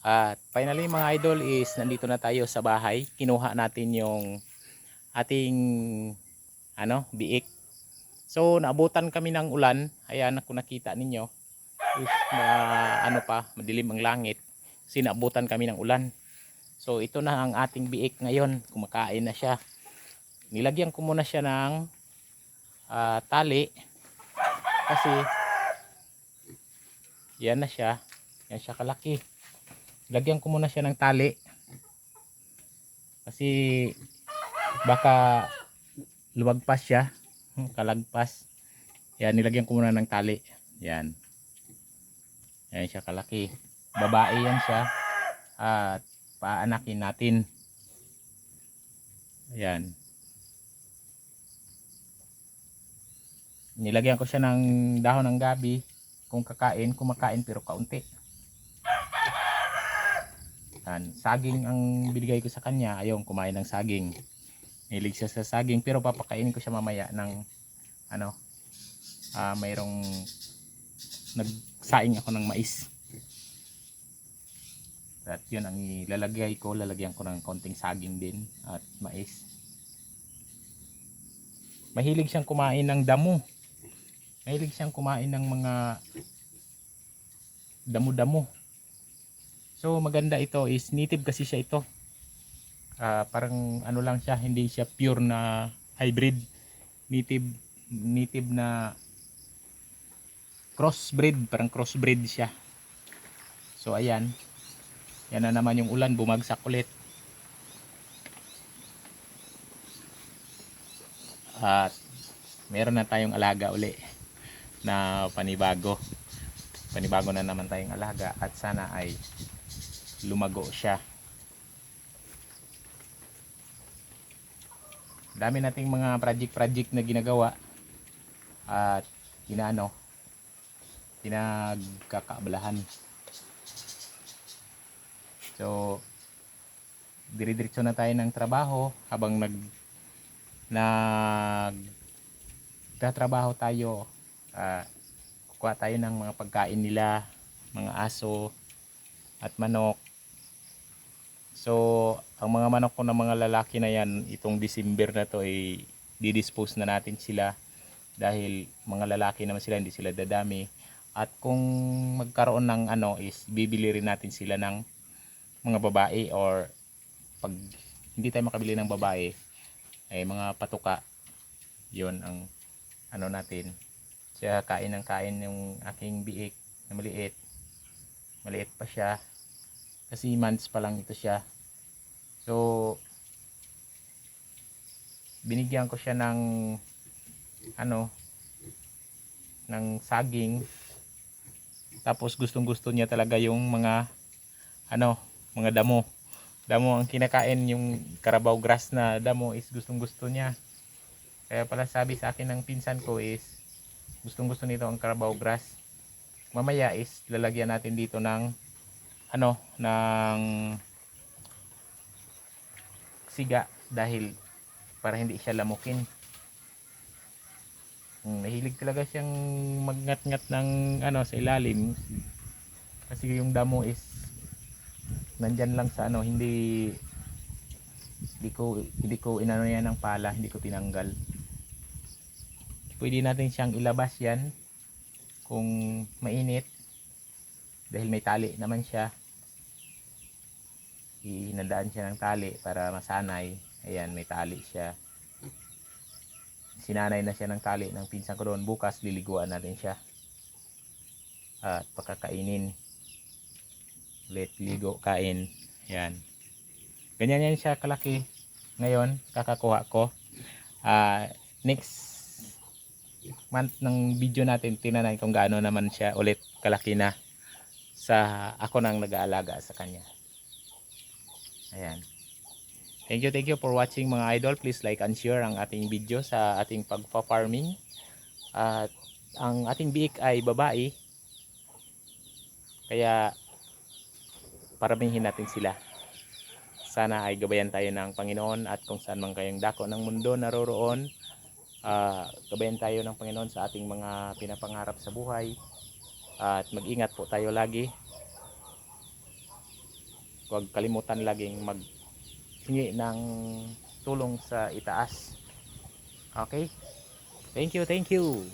At finally mga idol is nandito na tayo sa bahay. Kinuha natin yung ating ano, biik. So naabutan kami ng ulan. Ayan kung nakita ninyo. Is, na, ano pa, madilim ang langit. Kasi naabutan kami ng ulan. So ito na ang ating biik ngayon. Kumakain na siya. Nilagyan ko muna siya ng ah, tali. Kasi yan na siya. Yan siya kalaki lagyan ko muna siya ng tali. Kasi baka lumagpas siya Hmm, kalagpas. Yan nilagyan ko muna ng tali. Yan. Yan siya kalaki. Babae yan siya. At paanakin natin. Yan. Nilagyan ko siya ng dahon ng gabi. Kung kakain kumakain pero kaunti yan. Saging ang binigay ko sa kanya. Ayun, kumain ng saging. Hilig siya sa saging. Pero papakainin ko siya mamaya ng ano, ah mayroong nagsaing ako ng mais. At yun ang ilalagay ko. Lalagyan ko ng konting saging din at mais. Mahilig siyang kumain ng damo. Mahilig siyang kumain ng mga damo-damo. So maganda ito is native kasi siya ito. Ah, parang ano lang siya, hindi siya pure na hybrid. Native native na crossbreed, parang crossbreed siya. So ayan. Yan na naman yung ulan, bumagsak ulit. At meron na tayong alaga uli na panibago. Panibago na naman tayong alaga at sana ay lumago siya. Dami nating mga project-project na ginagawa at inaano pinagkakaabalahan. So dire-diretso na tayo ng trabaho habang nag nag tatrabaho tayo ah, kukuha tayo ng mga pagkain nila mga aso at manok So, ang mga manok ko ng mga lalaki na yan, itong December na to ay didispose na natin sila dahil mga lalaki naman sila, hindi sila dadami. At kung magkaroon ng ano is bibili rin natin sila ng mga babae or pag hindi tayo makabili ng babae ay mga patuka. 'Yon ang ano natin. Siya kain ng kain yung aking biik na maliit. Maliit pa siya kasi months pa lang ito siya. So binigyan ko siya ng ano ng saging. Tapos gustong gusto niya talaga yung mga ano mga damo. Damo ang kinakain yung carabao grass na damo is gustong gusto niya. Kaya pala sabi sa akin ng pinsan ko is gustong gusto nito ang carabao grass. Mamaya is lalagyan natin dito ng ano ng siga dahil para hindi siya lamukin. Hmm, Mahilig talaga siyang magngat-ngat ng ano sa ilalim. Kasi yung damo is nandyan lang sa ano hindi hindi ko hindi ko inano yan ng pala hindi ko tinanggal. Pwede natin siyang ilabas yan kung mainit dahil may tali naman siya hinandaan siya ng tali para masanay. Ayan may tali siya. Sinanay na siya ng tali ng pinsan ko doon. Bukas liliguan natin siya. At pakakainin. Ulit ligo kain. Ayan. Ganyan yan siya kalaki. Ngayon kakakuha ko. Ah, next month ng video natin tinanan kung gaano naman siya ulit kalaki na sa ako nang nag-aalaga sa kanya. Ayan. Thank you, thank you for watching mga idol. Please like and share ang ating video sa ating pagpa-farming. At ang ating biik ay babae. Kaya paramihin natin sila. Sana ay gabayan tayo ng Panginoon at kung saan man kayong dako ng mundo naroroon, ah, gabayan tayo ng Panginoon sa ating mga pinapangarap sa buhay at mag-ingat po tayo lagi huwag kalimutan laging mag hingi ng tulong sa itaas. Okay? Thank you, thank you.